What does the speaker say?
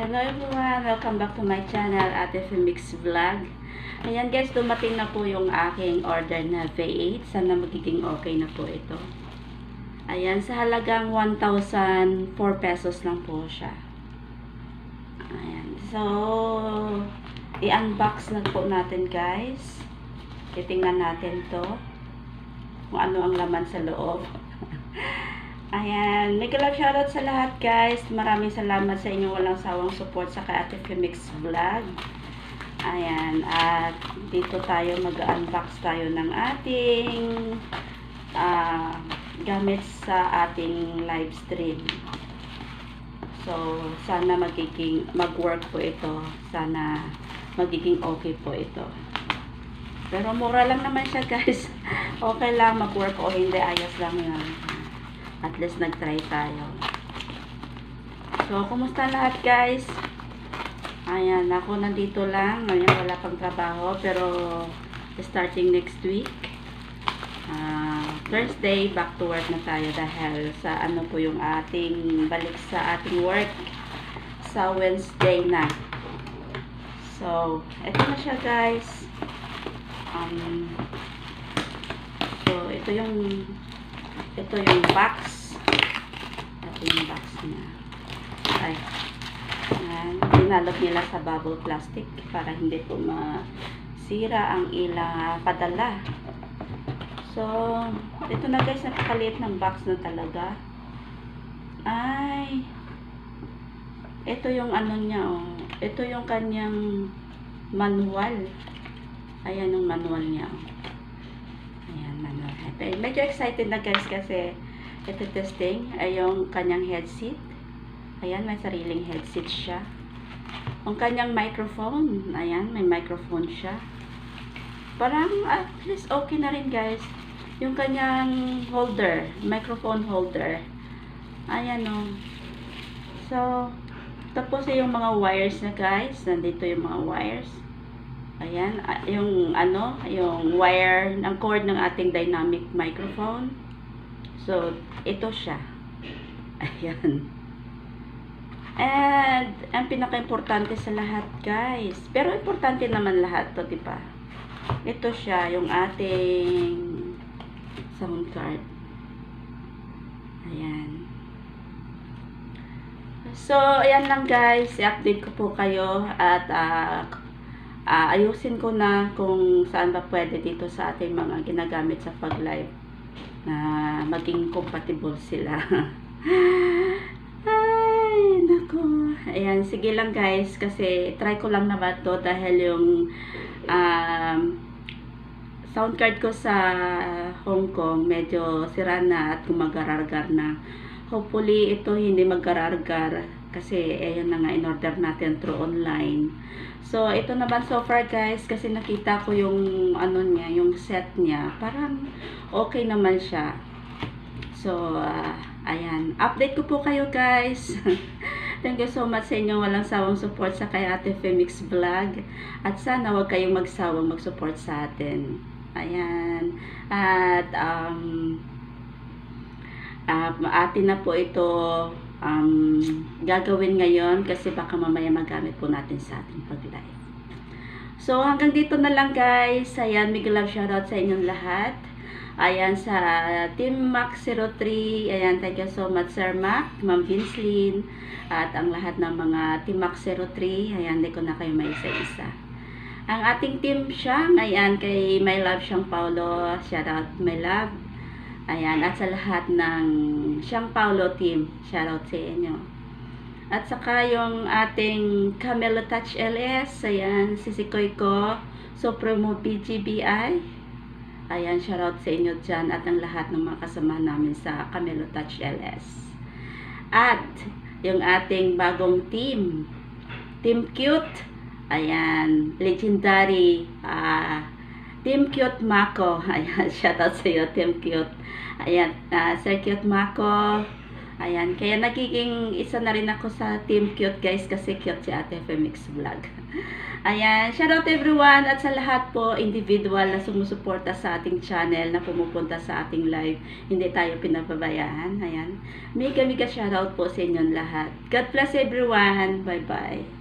Hello everyone! Welcome back to my channel, Ate Femix Vlog. Ayan guys, dumating na po yung aking order na V8. Sana magiging okay na po ito. Ayan, sa halagang 1,004 pesos lang po siya. Ayan. So, i-unbox na po natin guys. Titingnan natin to. Kung ano ang laman sa loob. Ayan, mega love shoutout sa lahat guys. Maraming salamat sa inyong walang sawang support sa Ate Femix Vlog. Ayan, at dito tayo mag-unbox tayo ng ating ah, gamit sa ating live stream. So, sana magiging mag-work po ito. Sana magiging okay po ito. Pero mura lang naman siya guys. Okay lang mag-work o hindi, ayos lang yan. At least nag-try tayo. So, kumusta lahat guys? Ayan, ako nandito lang. Ngayon wala pang trabaho. Pero, starting next week, ah, Thursday, back to work na tayo dahil sa ano po yung ating balik sa ating work sa Wednesday na. So, eto na siya guys. Um, so, ito yung ito yung box. Ito yung box niya. Ay. Ayan. Dinalot nila sa bubble plastic para hindi po masira ang ilang padala. So, ito na guys, napakaliit ng box na talaga. Ay. Ito yung ano niya, oh. Ito yung kanyang manual. Ayan ang manual niya, oh. Ito, medyo excited na guys kasi ito testing ay yung kanyang headset. Ayan, may sariling headset siya. Ang kanyang microphone, ayan, may microphone siya. Parang at least okay na rin guys. Yung kanyang holder, microphone holder. Ayan o. So, tapos yung mga wires na guys. Nandito yung mga wires. Ayan, ah, yung ano, yung wire ng cord ng ating dynamic microphone. So, ito siya. Ayan. And, ang pinaka-importante sa lahat, guys. Pero importante naman lahat to, di ba? Ito siya, yung ating sound card. Ayan. So, ayan lang guys. I-update ko po kayo at ah, ah, ayusin ko na kung saan ba pwede dito sa ating mga ginagamit sa pag-live na maging compatible sila. Ay, nako. Ayan, sige lang guys kasi try ko lang naman to dahil yung um, sound card ko sa Hong Kong medyo sira na at gumagarargar na. Hopefully ito hindi maggarargar kasi ayun na nga in order natin through online. So ito naman so far guys kasi nakita ko yung ano niya, yung set niya. Parang okay naman siya. So ah, ayan, update ko po kayo guys. Thank you so much sa inyong walang sawang support sa kay Ate Femix Vlog. At sana wag kayong magsawang mag-support sa atin. Ayan. At um, uh, atin na po ito um, gagawin ngayon kasi baka mamaya magamit po natin sa ating pag-live. So hanggang dito na lang guys. Ayan, big love shoutout sa inyong lahat. Ayan sa Team Mac 03. Ayan, thank you so much Sir Mac, Ma'am Vincelyn, at ang lahat ng mga Team Mac 03. Ayan, hindi ko na kayo may isa-isa. Ang ating team siya, ayan, kay My Love Siyang Paulo, shout out My Love. Ayan, at sa lahat ng Siyang Paulo team, shout out sa inyo. At saka yung ating Camelo Touch LS, ayan, sisikoy ko, Supremo BGBI. Ayan, shout out sa inyo dyan at ang lahat ng mga kasama namin sa Camelo Touch LS. At yung ating bagong team, Team Cute, ayan, legendary, ah, Team Cute Mako, ayan, shout out sa iyo, Team Cute. Ayan, ah, Sir Cute Mako, Ayan, kaya nagiging isa na rin ako sa Team Cute guys kasi cute si Ate FMX Vlog. Ayan, shout out everyone at sa lahat po individual na sumusuporta sa ating channel na pumupunta sa ating live. Hindi tayo pinababayaan. Ayan, mega mega shout out po sa inyong lahat. God bless everyone. Bye bye.